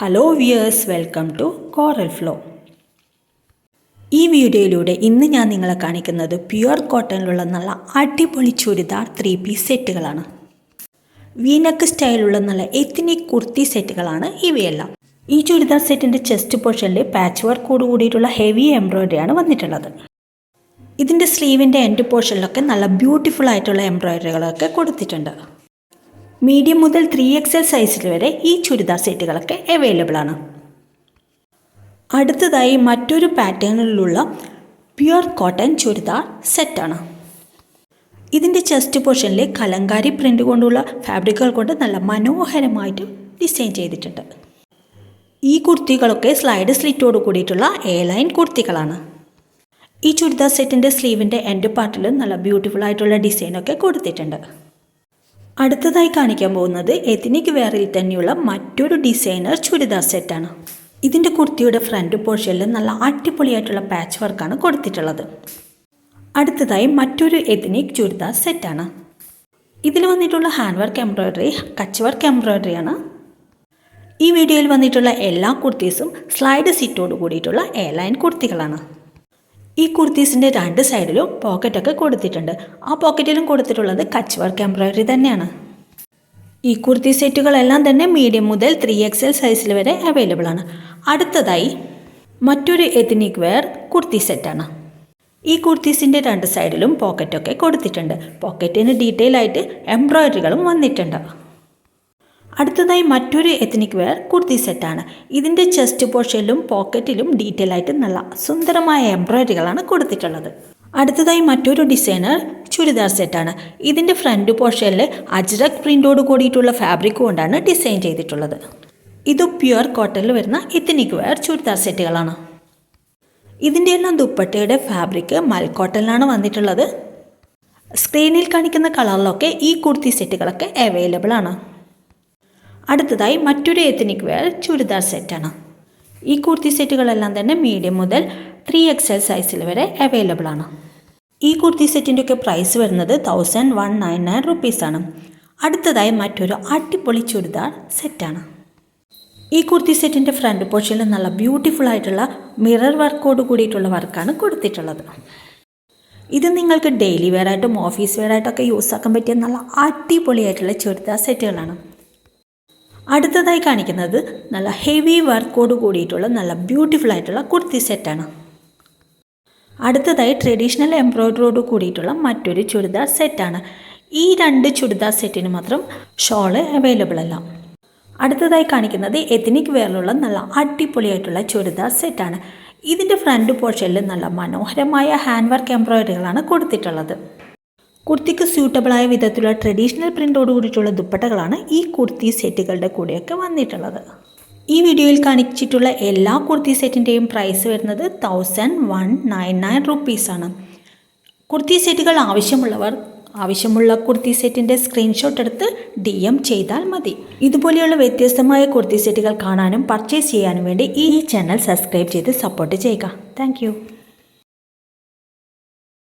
Hello viewers welcome to Coral Flow ഈ വീഡിയോയിലൂടെ ഇന്ന് ഞാൻ നിങ്ങളെ കാണിക്കുന്നത് പ്യുവർ കോട്ടണിലുള്ള നല്ല അടിപൊളി ചുരിദാർ ത്രീ പീസ് സെറ്റുകളാണ്. വീനക്ക് സ്റ്റൈലുള്ള നല്ല എത്തിനിക് കുർത്തി സെറ്റുകളാണ് ഇവയെല്ലാം. ഈ ചുരിദാർ സെറ്റിന്റെ ചെസ്റ്റ് പോർഷനിൽ പാച്ച് വർക്കോട് കൂടിയിട്ടുള്ള ഹെവി എംബ്രോയ്ഡറിയാണ് വന്നിട്ടുള്ളത്. ഇതിന്റെ സ്ലീവിന്റെ എൻഡ് പോർഷനിലൊക്കെ നല്ല ബ്യൂട്ടിഫുൾ ആയിട്ടുള്ള എംബ്രോയ്ഡറികളൊക്കെ കൊടുത്തിട്ടുണ്ട്. മീഡിയം മുതൽ ത്രീ എക്സൽ സൈസിൽ വരെ ഈ ചുരിദാർ സെറ്റുകളൊക്കെ അവൈലബിൾ ആണ്. അടുത്തതായി മറ്റൊരു പാറ്റേണിലുള്ള പ്യുർ കോട്ടൺ ചുരിദാർ സെറ്റാണ് ഇതിന്റെ ചെസ്റ്റ് പോർഷനിൽ കലങ്കാരി പ്രിന്റ് കൊണ്ടുള്ള ഫാബ്രിക്കുകൾ കൊണ്ട് നല്ല മനോഹരമായിട്ട് ഡിസൈൻ ചെയ്തിട്ടുണ്ട്. ഈ കുർത്തികളൊക്കെ സ്ലൈഡ് സ്ലിറ്റോട് കൂടിയിട്ടുള്ള എ ലൈൻ കുർത്തികളാണ്. ഈ ചുരിദാർ സെറ്റിന്റെ സ്ലീവിന്റെ എൻഡ് പാർട്ടിൽ നല്ല ബ്യൂട്ടിഫുൾ ആയിട്ടുള്ള ഡിസൈനൊക്കെ കൊടുത്തിട്ടുണ്ട്. അടുത്തതായി കാണിക്കാൻ പോകുന്നത് എത്തിനിക് വെയറിൽ തന്നെയുള്ള മറ്റൊരു ഡിസൈനർ ചുരിദാർ സെറ്റാണ് ഇതിന്റെ കുർത്തിയുടെ ഫ്രണ്ട് പോർഷനിൽ നല്ല അടിപൊളിയായിട്ടുള്ള പാച്ച് വർക്കാണ് കൊടുത്തിട്ടുള്ളത്. അടുത്തതായി മറ്റൊരു എത്തിനിക് ചുരിദാർ സെറ്റാണ് ഇതിൽ വന്നിട്ടുള്ള hand work embroidery Kutch work എംബ്രോയ്ഡറിയാണ് ഈ വീഡിയോയിൽ വന്നിട്ടുള്ള എല്ലാ കുർത്തീസും സ്ലൈഡ് സിറ്റോട് കൂടിയിട്ടുള്ള എ ലൈൻ കുർത്തികളാണ്. ഈ കുർത്തീസിന്റെ രണ്ട് സൈഡിലും പോക്കറ്റൊക്കെ കൊടുത്തിട്ടുണ്ട്. ആ പോക്കറ്റിലും കൊടുത്തിട്ടുള്ളത് കച്ച് വർക്ക് എംബ്രോയിഡറി തന്നെയാണ്. ഈ കുർത്തി സെറ്റുകളെല്ലാം തന്നെ മീഡിയം മുതൽ ത്രീ എക്സ് എൽ സൈസിൽ വരെ അവൈലബിൾ ആണ്. അടുത്തതായി മറ്റൊരു എത്നിക് വെയർ കുർത്തി സെറ്റാണ് ഈ കുർത്തീസിന്റെ രണ്ട് സൈഡിലും പോക്കറ്റൊക്കെ കൊടുത്തിട്ടുണ്ട്. പോക്കറ്റിന് ഡീറ്റെയിൽ ആയിട്ട് എംബ്രോയിഡറികളും വന്നിട്ടുണ്ട്. അടുത്തതായി മറ്റൊരു എത്നിക് വെയർ കുർത്തി സെറ്റാണ് ഇതിന്റെ ചെസ്റ്റ് പോർഷനിലും പോക്കറ്റിലും ഡീറ്റെയിൽ ആയിട്ട് നല്ല സുന്ദരമായ എംബ്രോയ്ഡറികളാണ് കൊടുത്തിട്ടുള്ളത്. അടുത്തതായി മറ്റൊരു ഡിസൈനർ ചുരിദാർ സെറ്റാണ് ഇതിന്റെ ഫ്രണ്ട് പോർഷനിൽ അജ്രക് പ്രിന്റോട് കൂടിയിട്ടുള്ള ഫാബ്രിക് കൊണ്ടാണ് ഡിസൈൻ ചെയ്തിട്ടുള്ളത്. ഇത് പ്യുവർ കോട്ടണിൽ വരുന്ന എത്നിക് വെയർ ചുരിദാർ സെറ്റുകളാണ് ഇതിന്റെ എല്ലാം ദുപ്പട്ടയുടെ ഫാബ്രിക് മൽക്കോട്ടനിലാണ് വന്നിട്ടുള്ളത്. സ്ക്രീനിൽ കാണിക്കുന്ന കളറിലൊക്കെ ഈ കുർത്തി സെറ്റുകളൊക്കെ അവൈലബിൾ ആണ്. അടുത്തതായി മറ്റൊരു എത്തനിക് വെയർ ചുരിദാർ സെറ്റാണ് ഈ കുർത്തി സെറ്റുകളെല്ലാം തന്നെ മീഡിയം മുതൽ ത്രീ എക്സ് എൽ സൈസിൽ വരെ അവൈലബിൾ ആണ്. ഈ കുർത്തി സെറ്റിന്റെ ഒക്കെ പ്രൈസ് വരുന്നത് തൗസൻഡ് വൺ നയൻ നയൻ റുപ്പീസാണ് അടുത്തതായി മറ്റൊരു അടിപൊളി ചുരിദാർ സെറ്റാണ് ഈ കുർത്തി സെറ്റിന്റെ ഫ്രണ്ട് പോർഷനിൽ നല്ല ബ്യൂട്ടിഫുൾ ആയിട്ടുള്ള മിറർ വർക്കോട് കൂടിയിട്ടുള്ള വർക്കാണ് കൊടുത്തിട്ടുള്ളത്. ഇത് നിങ്ങൾക്ക് ഡെയിലി വെയർ ആയിട്ടും ഓഫീസ് വെയർ ഒക്കെ യൂസ് ആക്കാൻ പറ്റിയ നല്ല അടിപൊളിയായിട്ടുള്ള ചുരിദാർ സെറ്റുകളാണ് അടുത്തതായി കാണിക്കുന്നത് നല്ല ഹെവി വർക്കോട് കൂടിയിട്ടുള്ള നല്ല ബ്യൂട്ടിഫുൾ ആയിട്ടുള്ള കുർത്തി സെറ്റാണ് അടുത്തതായി ട്രഡീഷണൽ എംബ്രോയ്ഡറിയോട് കൂടിയിട്ടുള്ള മറ്റൊരു ചുരിദാർ സെറ്റാണ് ഈ രണ്ട് ചുരിദാർ സെറ്റിന് മാത്രം ഷോൾ അവൈലബിൾ അല്ല. അടുത്തതായി കാണിക്കുന്നത് എത്നിക് വെയറിലുള്ള നല്ല അടിപൊളിയായിട്ടുള്ള ചുരിദാർ സെറ്റാണ് ഇതിന്റെ ഫ്രണ്ട് പോർഷനിൽ നല്ല മനോഹരമായ ഹാൻഡ് വർക്ക് എംബ്രോയ്ഡറികളാണ് കൊടുത്തിട്ടുള്ളത്. കുർത്തിക്ക് സ്യൂട്ടബിളായ വിധത്തിലുള്ള ട്രഡീഷണൽ പ്രിന്റോട് കൂടിയിട്ടുള്ള ദുപ്പട്ടകളാണ് ഈ കുർത്തി സെറ്റുകളുടെ കൂടെയൊക്കെ വന്നിട്ടുള്ളത്. ഈ വീഡിയോയിൽ കാണിച്ചിട്ടുള്ള എല്ലാ കുർത്തി സെറ്റിന്റെയും പ്രൈസ് വരുന്നത് തൗസൻഡ് വൺ നയൻ നയൻ റുപ്പീസാണ് കുർത്തി സെറ്റുകൾ ആവശ്യമുള്ളവർ ആവശ്യമുള്ള കുർത്തി സെറ്റിന്റെ സ്ക്രീൻഷോട്ട് എടുത്ത് ഡി എം ചെയ്താൽ മതി. ഇതുപോലെയുള്ള വ്യത്യസ്തമായ കുർത്തി സെറ്റുകൾ കാണാനും പർച്ചേസ് ചെയ്യാനും വേണ്ടി ഈ ചാനൽ സബ്സ്ക്രൈബ് ചെയ്ത് സപ്പോർട്ട് ചെയ്യുക. താങ്ക്